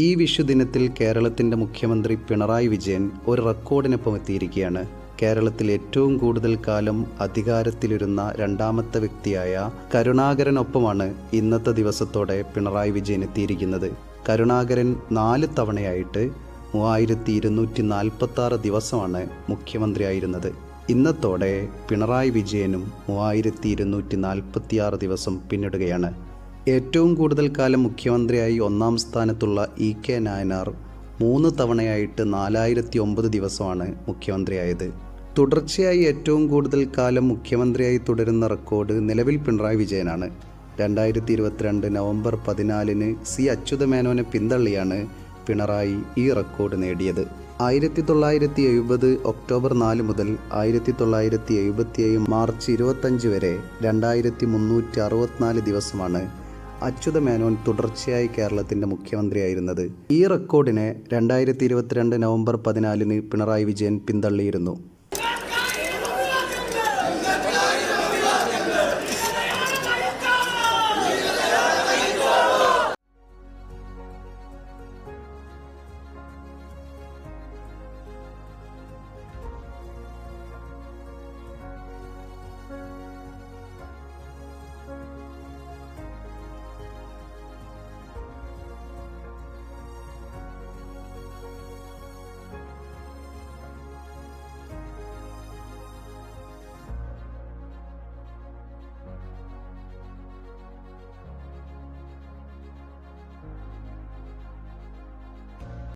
ഈ വിഷുദിനത്തിൽ കേരളത്തിന്റെ മുഖ്യമന്ത്രി പിണറായി വിജയൻ ഒരു റെക്കോർഡിനൊപ്പം എത്തിയിരിക്കുകയാണ്. കേരളത്തിൽ ഏറ്റവും കൂടുതൽ കാലം അധികാരത്തിലിരുന്ന രണ്ടാമത്തെ വ്യക്തിയായ കരുണാകരനൊപ്പമാണ് ഇന്നത്തെ ദിവസത്തോടെ പിണറായി വിജയൻ എത്തിയിരിക്കുന്നത്. കരുണാകരൻ നാല് തവണയായിട്ട് മൂവായിരത്തി ഇരുന്നൂറ്റി നാൽപ്പത്തി ആറ് ദിവസമാണ് മുഖ്യമന്ത്രിയായിരുന്നത്. ഇന്നത്തോടെ പിണറായി വിജയനും മൂവായിരത്തി ഇരുന്നൂറ്റി നാൽപ്പത്തി ആറ് ദിവസം പിന്നിടുകയാണ്. ഏറ്റവും കൂടുതൽ കാലം മുഖ്യമന്ത്രിയായി ഒന്നാം സ്ഥാനത്തുള്ള ഇ കെ നായനാർ മൂന്ന് തവണയായിട്ട് നാലായിരത്തി ഒമ്പത് ദിവസമാണ് മുഖ്യമന്ത്രിയായത്. തുടർച്ചയായി ഏറ്റവും കൂടുതൽ കാലം മുഖ്യമന്ത്രിയായി തുടരുന്ന റെക്കോർഡ് നിലവിൽ പിണറായി വിജയനാണ്. രണ്ടായിരത്തി ഇരുപത്തിരണ്ട് നവംബർ പതിനാലിന് സി അച്യുതമേനോനെ പിന്തള്ളിയാണ് പിണറായി ഈ റെക്കോർഡ് നേടിയത്. ആയിരത്തി തൊള്ളായിരത്തി എഴുപത് ഒക്ടോബർ നാല് മുതൽ ആയിരത്തി തൊള്ളായിരത്തി എഴുപത്തിയേഴ് മാർച്ച് ഇരുപത്തഞ്ച് വരെ രണ്ടായിരത്തി മുന്നൂറ്റി അറുപത്തിനാല് ദിവസമാണ് അച്യുത മേനോൻ തുടർച്ചയായി കേരളത്തിന്റെ മുഖ്യമന്ത്രിയായിരുന്നത്. ഈ റെക്കോർഡിനെ രണ്ടായിരത്തി ഇരുപത്തിരണ്ട് നവംബർ പതിനാലിന് പിണറായി വിജയൻ പിന്തള്ളിയിരുന്നു.